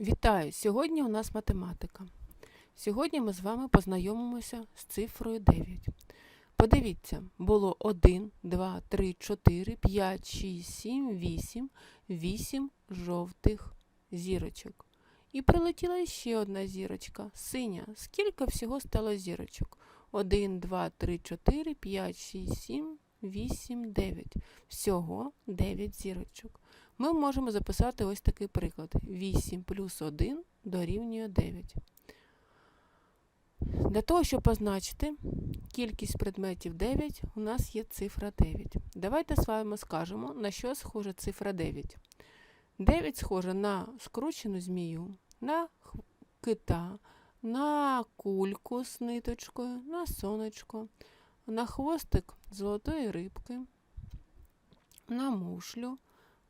Вітаю! Сьогодні у нас математика. Сьогодні ми з вами познайомимося з цифрою 9. Подивіться, було 1, 2, 3, 4, 5, 6, 7, 8, 8 жовтих зірочок. І прилетіла ще одна зірочка, синя. Скільки всього стало зірочок? 1, 2, 3, 4, 5, 6, 7, 8, 9. Всього 9 зірочок. Ми можемо записати ось такий приклад. 8 плюс 1 дорівнює 9. Для того, щоб позначити кількість предметів 9, у нас є цифра 9. Давайте з вами скажемо, на що схожа цифра 9. 9 схожа на скручену змію, на кита, на кульку з ниточкою, на сонечко, на хвостик золотої рибки, на мушлю,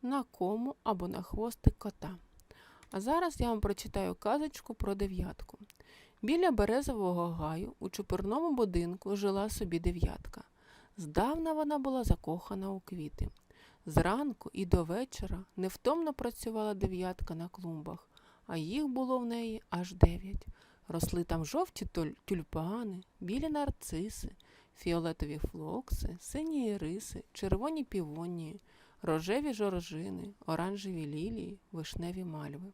на кому або на хвостик кота. А зараз я вам прочитаю казочку про дев'ятку. Біля березового гаю у чупурному будинку жила собі дев'ятка. Здавна вона була закохана у квіти. Зранку і до вечора невтомно працювала дев'ятка на клумбах, а їх було в неї аж дев'ять. Росли там жовті тюльпани, білі нарциси, фіолетові флокси, сині іриси, червоні півонії, рожеві жоржини, оранжеві лілії, вишневі мальви.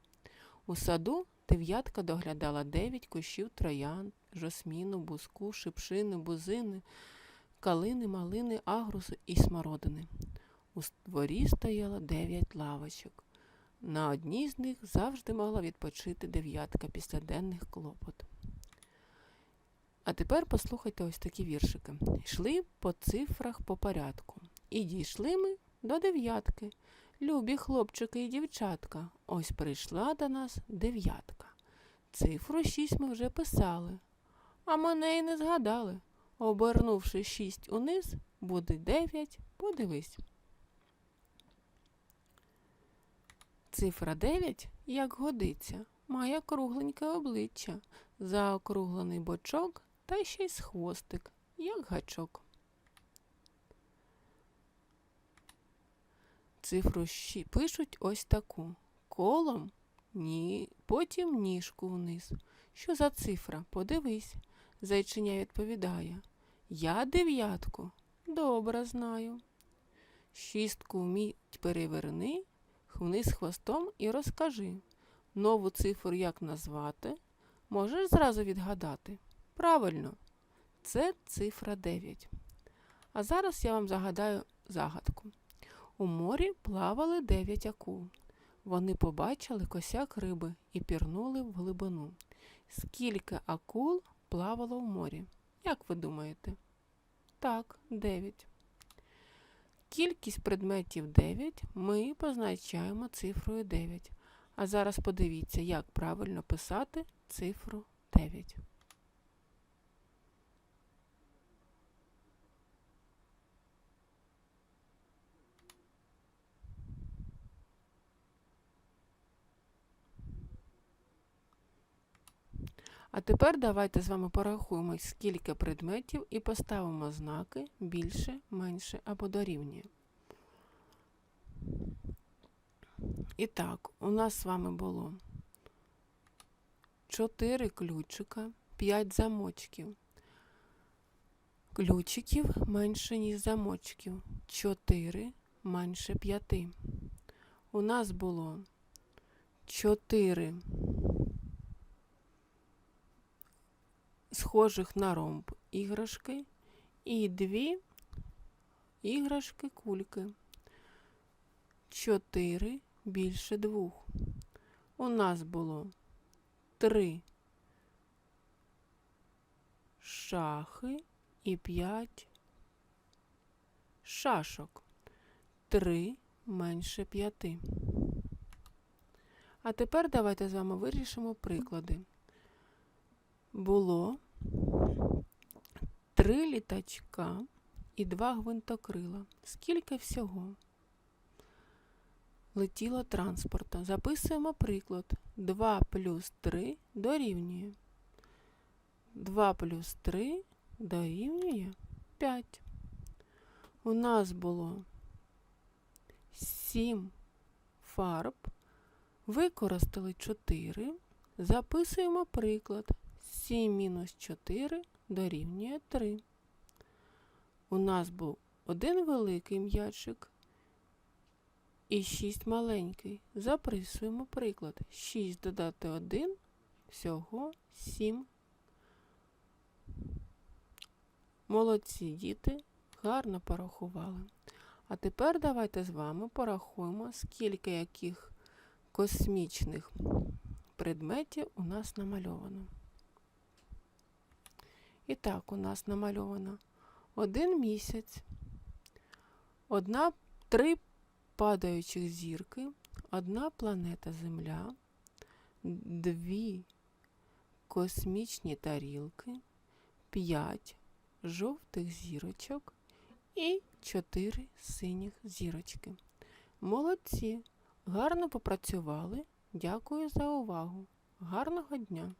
У саду дев'ятка доглядала дев'ять кущів троян, жосміну, буску, шипшини, бузини, калини, малини, агруси і смородини. У дворі стояло дев'ять лавочок. На одній з них завжди могла відпочити дев'ятка після денних клопот. А тепер послухайте ось такі віршики. Йшли по цифрах по порядку. І дійшли ми до дев'ятки. Любі хлопчики і дівчатка, ось прийшла до нас дев'ятка. Цифру шість ми вже писали, а мене й не згадали. Обернувши шість униз, буде дев'ять, подивись. Цифра 9, як годиться, має кругленьке обличчя, заокруглений бочок та ще й з хвостик, як гачок. Цифру пишуть ось таку. Колом ні, потім ніжку вниз. Що за цифра? Подивись. Зайчиня відповідає. Я дев'ятку добре знаю. Шістку вміть переверни, вниз хвостом і розкажи. Нову цифру як назвати? Можеш зразу відгадати? Правильно, це цифра 9. А зараз я вам загадаю загадку. У морі плавали дев'ять акул. Вони побачили косяк риби і пірнули в глибину. Скільки акул плавало в морі? Як ви думаєте? Так, дев'ять. Кількість предметів 9 ми позначаємо цифрою 9. А зараз подивіться, як правильно писати цифру 9. А тепер давайте з вами порахуємо, скільки предметів і поставимо знаки більше, менше або дорівнює. І так, у нас з вами було 4 ключика, 5 замочків. Ключиків менше, ніж замочків. 4 менше 5. У нас було 4 схожих на ромб іграшки і дві іграшки кульки. Чотири більше двох. У нас було три шахи і п'ять шашок. Три менше п'яти. А тепер давайте з вами вирішимо приклади. Було три літачка і два гвинтокрила. Скільки всього? Летіло транспорту. Записуємо приклад. 2 плюс 3 дорівнює. 2 плюс 3 дорівнює 5. У нас було 7 фарб Використали 4. Записуємо приклад. 7 мінус 4 дорівнює 3. У нас був один великий м'ячик і 6 маленький. Записуємо приклад. 6 додати 1 всього 7. Молодці діти, гарно порахували. А тепер давайте з вами порахуємо, скільки яких космічних предметів у нас намальовано. І так, у нас намальовано один місяць, одна, три падаючих зірки, одна планета Земля, дві космічні тарілки, п'ять жовтих зірочок і чотири синіх зірочки. Молодці! Гарно попрацювали. Дякую за увагу. Гарного дня!